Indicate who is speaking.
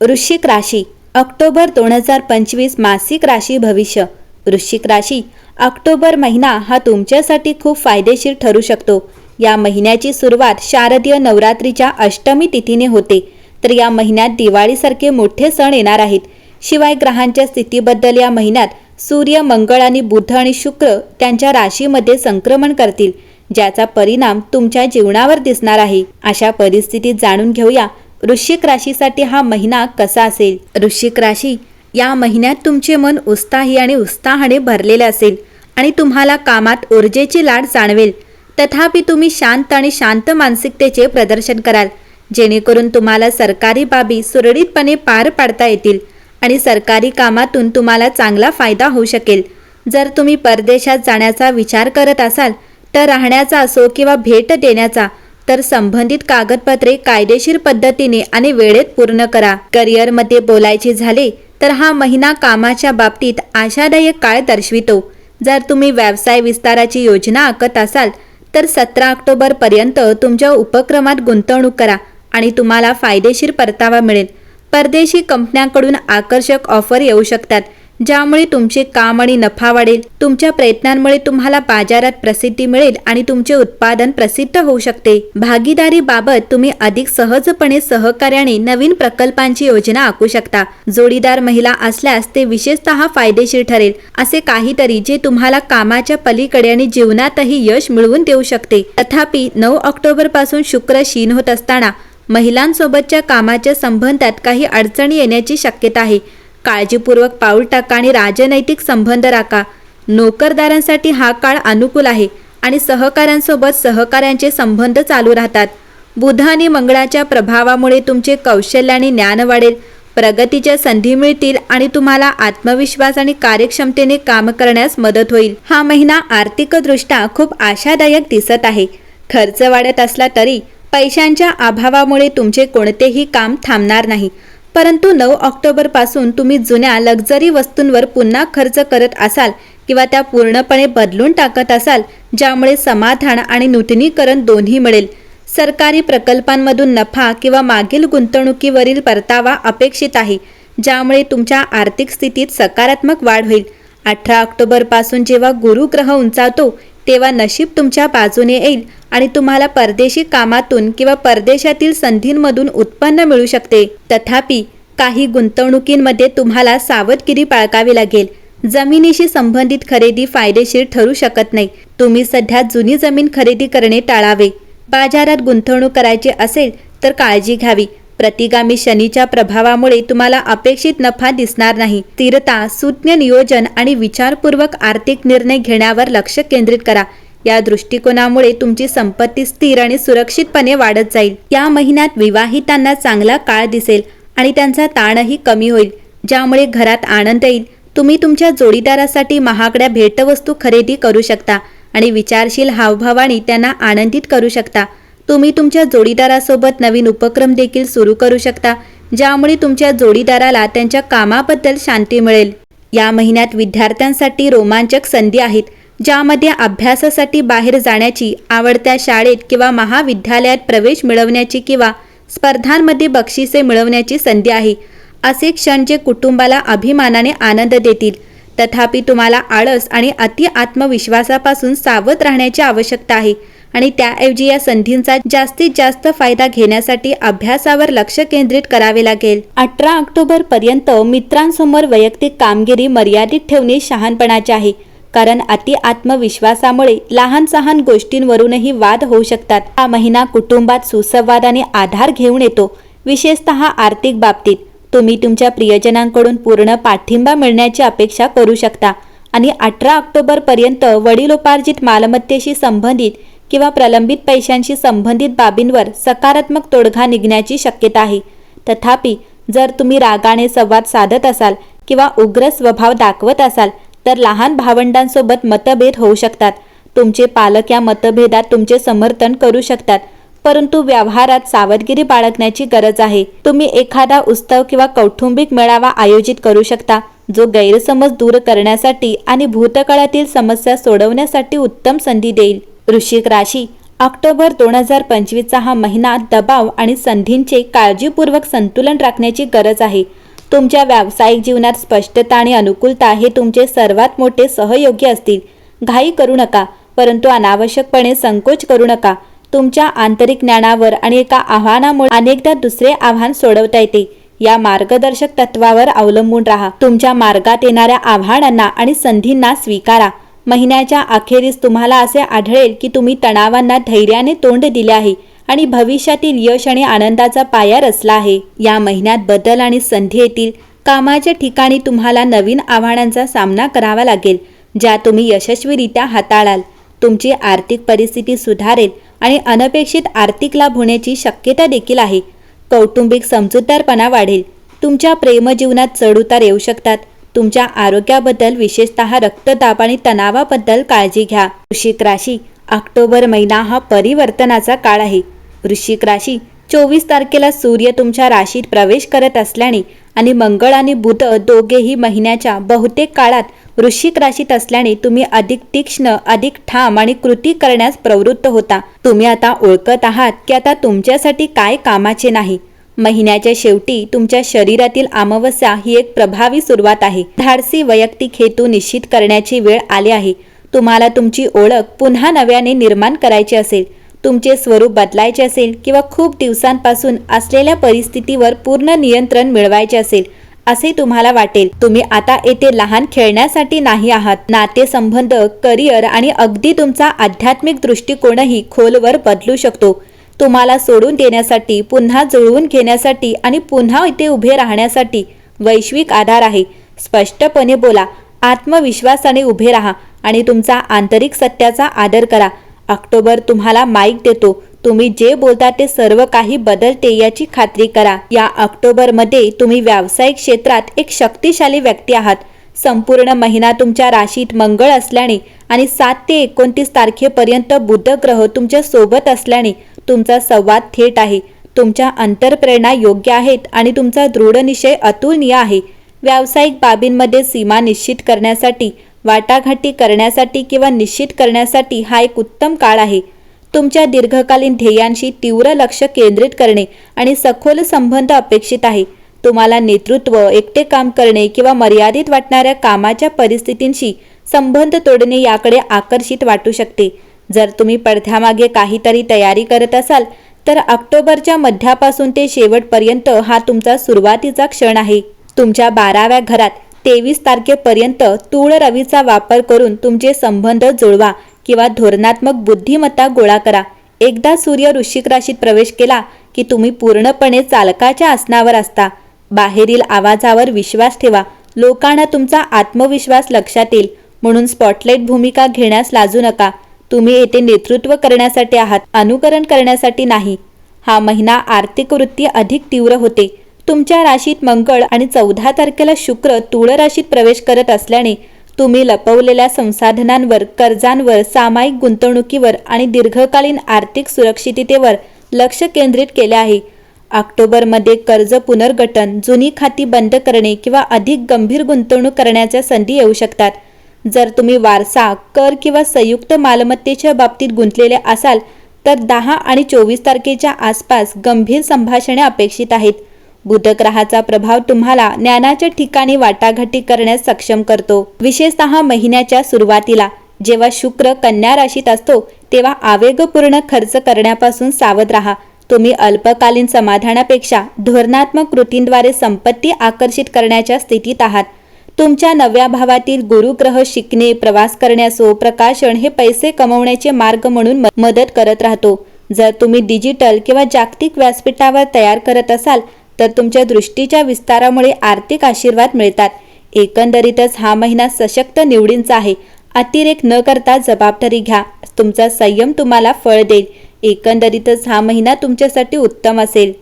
Speaker 1: वृश्चिक राशी ऑक्टोबर दोन हजार पंचवीस मासिक राशी भविष्य. वृश्चिक राशी ऑक्टोबर महिना हा तुमच्यासाठी खूप फायदेशीर ठरू शकतो. या महिन्याची सुरुवात शारदीय नवरात्रीच्या अष्टमी तिथीने होते. तर या महिन्यात दिवाळीसारखे मोठे सण येणार आहेत. शिवाय ग्रहांच्या स्थितीबद्दल या महिन्यात सूर्य मंगळ आणि बुध आणि शुक्र त्यांच्या राशीमध्ये संक्रमण करतील ज्याचा परिणाम तुमच्या जीवनावर दिसणार आहे. अशा परिस्थितीत जाणून घेऊया वृश्चिक राशीसाठी हा महिना कसा असेल? वृश्चिक राशी या महिन्यात तुमचे मन उत्साही आणि उत्साहाने भरलेले असेल आणि तुम्हाला कामात ऊर्जेची लाट जाणवेल. तथापि तुम्ही शांत आणि शांत मानसिकतेचे प्रदर्शन कराल जेणेकरून तुम्हाला सरकारी बाबी सुरळीतपणे पार पाडता येतील आणि सरकारी कामातून तुम्हाला चांगला फायदा होऊ शकेल. जर तुम्ही परदेशात जाण्याचा विचार करत असाल तर राहण्याचा असो किंवा भेट देण्याचा तर संबंधित कागदपत्रे कायदेशीर पद्धतीने आणि वेळेत पूर्ण करा. करिअरमध्ये बोलायचे झाले तर हा महिना कामाच्या बाबतीत आशादायक काळ दर्शवितो. जर तुम्ही व्यवसाय विस्ताराची योजना आखत असाल तर सतरा ऑक्टोबर पर्यंत तुमच्या उपक्रमात गुंतवणूक करा आणि तुम्हाला फायदेशीर परतावा मिळेल. परदेशी कंपन्यांकडून आकर्षक ऑफर येऊ शकतात. ज्यामुळे तुमचे काम आणि नफा वाढेल. तुमच्या प्रयत्नांमुळे तुम्हाला बाजारात प्रसिद्धी मिळेल आणि तुमचे उत्पादन प्रसिद्ध होऊ शकते. भागीदारी बाबत तुम्ही अधिक सहजपणे सहकार्याने नवीन प्रकल्पांची योजना आखू शकता. जोडीदार महिला असल्यास ते विशेषतः फायदेशीर ठरेल. असे काहीतरी जे तुम्हाला कामाच्या पलीकडे आणि जीवनातही यश मिळवून देऊ शकते. तथापि नऊ ऑक्टोबरपासून शुक्र शीन होत असताना महिलांसोबतच्या कामाच्या संबंधात काही अडचणी येण्याची शक्यता आहे. काळजीपूर्वक पाऊल टाका आणि राजनैतिक संबंध राखा. नोकरदारांसाठी हा काळ अनुकूल आहे आणि सहकाऱ्यांसोबत सहकाऱ्यांचे संबंध चालू राहतात. बुध आणि मंगळाच्या प्रभावामुळे तुमचे कौशल्य आणि ज्ञान वाढेल प्रगतीच्या संधी मिळतील आणि तुम्हाला आत्मविश्वास आणि कार्यक्षमतेने काम करण्यास मदत होईल. हा महिना आर्थिकदृष्ट्या खूप आशादायक दिसत आहे. खर्च वाढत असला तरी पैशांच्या अभावामुळे तुमचे कोणतेही काम थांबणार नाही. परंतु नऊ ऑक्टोबरपासून तुम्ही जुन्या लक्झरी वस्तूंवर पुन्हा खर्च करत असाल किंवा त्या पूर्णपणे बदलून टाकत असाल ज्यामुळे समाधान आणि नूतनीकरण दोन्ही मिळेल. सरकारी प्रकल्पांमधून नफा किंवा मागील गुंतवणुकीवरील परतावा अपेक्षित आहे ज्यामुळे तुमच्या आर्थिक स्थितीत सकारात्मक वाढ होईल. अठरा ऑक्टोबरपासून जेव्हा गुरुग्रह उंचावतो तेव्हा नशीब तुमच्या बाजूने येईल आणि तुम्हाला परदेशी कामातून किंवा परदेशातील संधींमधून उत्पन्न मिळू शकते. तथापि काही गुंतवणुकींमध्ये तुम्हाला सावधगिरी बाळगावी लागेल. जमिनीशी संबंधित खरेदी फायदेशीर ठरू शकत नाही. तुम्ही सध्या जुनी जमीन खरेदी करणे टाळावे. बाजारात गुंतवणूक करायची असेल तर काळजी घ्यावी. प्रतिगामी शनीच्या प्रभावामुळे तुम्हाला अपेक्षित नफा दिसणार नाही. स्थिरता सुज्ञ नियोजन आणि विचारपूर्वक आर्थिक निर्णय घेण्यावर लक्ष केंद्रित करा. या दृष्टिकोनामुळे तुमची संपत्ती स्थिर आणि सुरक्षितपणे वाढत जाईल. या महिन्यात विवाहितांना चांगला काळ दिसेल आणि त्यांचा ताणही कमी होईल ज्यामुळे घरात आनंद येईल. तुम्ही तुमच्या जोडीदारासाठी महागड्या भेटवस्तू खरेदी करू शकता आणि विचारशील हावभावाने त्यांना आनंदित करू शकता. तुम्ही तुमच्या जोडीदारासोबत नवीन उपक्रम देखील सुरू करू शकता ज्यामुळे तुमच्या जोडीदाराला त्यांच्या कामाबद्दल शांती मिळेल. या महिन्यात विद्यार्थ्यांसाठी रोमांचक संधी आहेत ज्यामध्ये अभ्यासासाठी बाहेर जाण्याची आवडत्या शाळेत किंवा महाविद्यालयात प्रवेश मिळवण्याची किंवा स्पर्धांमध्ये बक्षिसे मिळवण्याची संधी आहे. असे क्षण जे कुटुंबाला अभिमानाने आनंद देतील. तथापि तुम्हाला आळस आणि अति आत्मविश्वासापासून सावध राहण्याची आवश्यकता आहे. आणि त्याऐवजी या संधींचा जास्तीत जास्त फायदा घेण्यासाठी अभ्यासावर लक्ष केंद्रित करावे लागेल. अठरा ऑक्टोबर पर्यंत मित्रांसमोर वैयक्तिक कामगिरी मर्यादित ठेवणे शहाणपणाचे आहे कारण अति आत्मविश्वासामुळे लहान सहान गोष्टींवरूनही वाद होऊ शकतात. हा महिना कुटुंबात सुसंवाद आणि आधार घेऊन येतो विशेषतः आर्थिक बाबतीत. तुम्ही तुमच्या प्रियजनांकडून पूर्ण पाठिंबा मिळण्याची अपेक्षा करू शकता आणि अठरा ऑक्टोबर पर्यंत वडिलोपार्जित मालमत्तेशी संबंधित किंवा प्रलंबित पैशांशी संबंधित बाबींवर सकारात्मक तोडगा निघण्याची शक्यता आहे. तथापि जर तुम्ही रागाने संवाद साधत असाल किंवा उग्र स्वभाव दाखवत असाल तर लहान भावंडांसोबत मतभेद होऊ शकतात. तुमचे पालक या मतभेदात तुमचे समर्थन करू शकतात परंतु व्यवहारात सावधगिरी बाळगण्याची गरज आहे. तुम्ही एखादा उत्सव किंवा कौटुंबिक मेळावा आयोजित करू शकता जो गैरसमज दूर करण्यासाठी आणि भूतकाळातील समस्या सोडवण्यासाठी उत्तम संधी देईल. वृश्चिक राशी. ऑक्टोबर दोन हजार पंचवीसचा हा महिना दबाव आणि संधींचे काळजीपूर्वक संतुलन राखण्याची गरज आहे. तुमच्या व्यावसायिक जीवनात स्पष्टता आणि अनुकूलता हे तुमचे सर्वात मोठे सहयोगी असतील. घाई करू नका परंतु अनावश्यकपणे संकोच करू नका. तुमच्या आंतरिक ज्ञानावर आणि एका आव्हानामुळे अनेकदा दुसरे आव्हान सोडवता येते. या मार्गदर्शक तत्वावर अवलंबून राहा. तुमच्या मार्गात येणाऱ्या आव्हानांना आणि संधींना स्वीकारा. महिन्याच्या अखेरीस तुम्हाला असे आढळेल की तुम्ही तणावांना धैर्याने तोंड दिले आहे आणि भविष्यातील यश आणि आनंदाचा पाया रचला आहे. या महिन्यात बदल आणि संधी येतील. कामाच्या ठिकाणी तुम्हाला नवीन आव्हानांचा सामना करावा लागेल ज्या तुम्ही यशस्वीरित्या हाताळाल. तुमची आर्थिक परिस्थिती सुधारेल आणि अनपेक्षित आर्थिक लाभ होण्याची शक्यता देखील आहे. कौटुंबिक समजूतदारपणा वाढेल. तुमच्या प्रेमजीवनात चढउतार येऊ शकतात. तुमच्या आरोग्याबद्दल विशेषतः रक्तदाब आणि तणावाबद्दल काळजी घ्या. वृश्चिक राशी ऑक्टोबर महिना हा परिवर्तनाचा काळ आहे. वृश्चिक राशी चोवीस तारखेला सूर्य तुमच्या राशीत प्रवेश करत असल्याने आणि मंगळ आणि बुध दोघेही महिन्याच्या बहुतेक काळात वृश्चिक राशीत असल्याने तुम्ही अधिक तीक्ष्ण अधिक ठाम आणि कृती करण्यास प्रवृत्त होता. तुम्ही आता ओळखत आहात की आता तुमच्यासाठी काय कामाचे नाही. महिन्याच्या शेवटी तुमच्या शरीरातील अमावस्या ही एक प्रभावी सुरुवात आहे. धाडसी वैयक्तिक हेतू निश्चित करण्याची वेळ आली आहे. तुम्हाला तुमची ओळख पुन्हा नव्याने निर्माण करायची असेल तुमचे स्वरूप बदलायचे असेल किंवा खूप दिवसांपासून असलेल्या परिस्थितीवर पूर्ण नियंत्रण मिळवायचे असेल असे तुम्हाला वाटेल. तुम्ही आता येथे लहान खेळण्यासाठी नाही आहात. नातेसंबंध करिअर आणि अगदी तुमचा आध्यात्मिक दृष्टिकोनही खोलवर बदलू शकतो. तुम्हाला सोडून देण्यासाठी पुन्हा जुळवून घेण्यासाठी आणि पुन्हा इथे उभे राहण्यासाठी वैश्विक आधार आहे. स्पष्टपणे बोला आत्मविश्वासाने उभे राहा आणि तुमचा आंतरिक सत्याचा आदर करा. ऑक्टोबर तुम्हाला माईक देतो. तुम्ही जे बोलता ते सर्व काही बदलते याची खात्री करा. या ऑक्टोबरमध्ये तुम्ही व्यावसायिक क्षेत्रात एक शक्तिशाली व्यक्ती आहात. संपूर्ण महिना तुमच्या राशीत मंगळ असल्याने आणि सात ते एकोणतीस तारखेपर्यंत बुध ग्रह तुमच्यासोबत असल्याने तुमचा संवाद थेट आहे. तुमच्या अंतरप्रेरणा योग्य आहेत आणि तुमचा दृढ निश्चय अतुलनीय आहे. व्यावसायिक बाबींमध्ये सीमा निश्चित करण्यासाठी वाटाघाटी करण्यासाठी किंवा निश्चित करण्यासाठी हा एक उत्तम काळ आहे. तुमच्या दीर्घकालीन ध्येयांशी तीव्र लक्ष केंद्रित करणे आणि सखोल संबंध अपेक्षित आहे. तुम्हाला नेतृत्व एकटे काम करणे किंवा मर्यादित वाटणाऱ्या कामाच्या परिस्थितींशी संबंध तोडणे याकडे आकर्षित वाटू शकते. जर तुम्ही पडद्यामागे काहीतरी तयारी करत असाल तर ऑक्टोबरच्या मध्यापासून ते शेवटपर्यंत हा तुमचा सुरुवातीचा क्षण आहे. तुमच्या बाराव्या घरात तेवीस तारखेपर्यंत तूळ रवीचा वापर करून तुमचे संबंध जुळवा किंवा धोरणात्मक बुद्धिमत्ता गोळा करा. एकदा सूर्य वृश्चिक राशीत प्रवेश केला की तुम्ही पूर्णपणे चालकाच्या आसनावर असता. बाहेरील आवाजावर विश्वास ठेवा. लोकांना तुमचा आत्मविश्वास लक्षात येईल. म्हणून स्पॉटलाईट भूमिका घेण्यास लाजू नका. तुम्ही येथे नेतृत्व करण्यासाठी आहात अनुकरण करण्यासाठी नाही. हा महिना आर्थिक वृत्ती अधिक तीव्र होते. तुमच्या राशीत मंगळ आणि चौदा तारखेला शुक्र तुळ राशीत प्रवेश करत असल्याने तुम्ही लपवलेल्या संसाधनांवर कर्जांवर सामायिक गुंतवणुकीवर आणि दीर्घकालीन आर्थिक सुरक्षिततेवर लक्ष केंद्रित केले आहे. ऑक्टोबरमध्ये कर्ज पुनर्गठन जुनी खाती बंद करणे किंवा अधिक गंभीर गुंतवणूक करण्याच्या संधी येऊ शकतात. जर तुम्ही वारसा कर किंवा संयुक्त मालमत्तेच्या बाबतीत गुंतलेले असाल तर दहा आणि चोवीस तारखेच्या आसपास गंभीर संभाषणे अपेक्षित आहेत. बुधग्रहाचा प्रभाव तुम्हाला ज्ञानाच्या ठिकाणी वाटाघाटी करण्यास सक्षम करतो. विशेषतः महिन्याच्या सुरुवातीला जेव्हा शुक्र कन्या राशीत असतो तेव्हा आवेगपूर्ण खर्च करण्यापासून सावध राहा. तुम्ही अल्पकालीन समाधानापेक्षा धोरणात्मक कृतींद्वारे संपत्ती आकर्षित करण्याच्या स्थितीत आहात. तुमच्या नव्या भावातील गुरुग्रह शिकणे प्रवास करण्यासो प्रकाशन हे पैसे कमवण्याचे मार्ग म्हणून म- मदत करत राहतो. जर तुम्ही डिजिटल किंवा जागतिक व्यासपीठावर तयार करत असाल तर तुमच्या दृष्टीच्या विस्तारामुळे आर्थिक आशीर्वाद मिळतात. एकंदरीतच हा महिना सशक्त निवडींचा आहे. अतिरेक न करता जबाबदारी घ्या. तुमचा संयम तुम्हाला फळ देईल. एकंदरीतच हा महिना तुमच्यासाठी उत्तम असेल.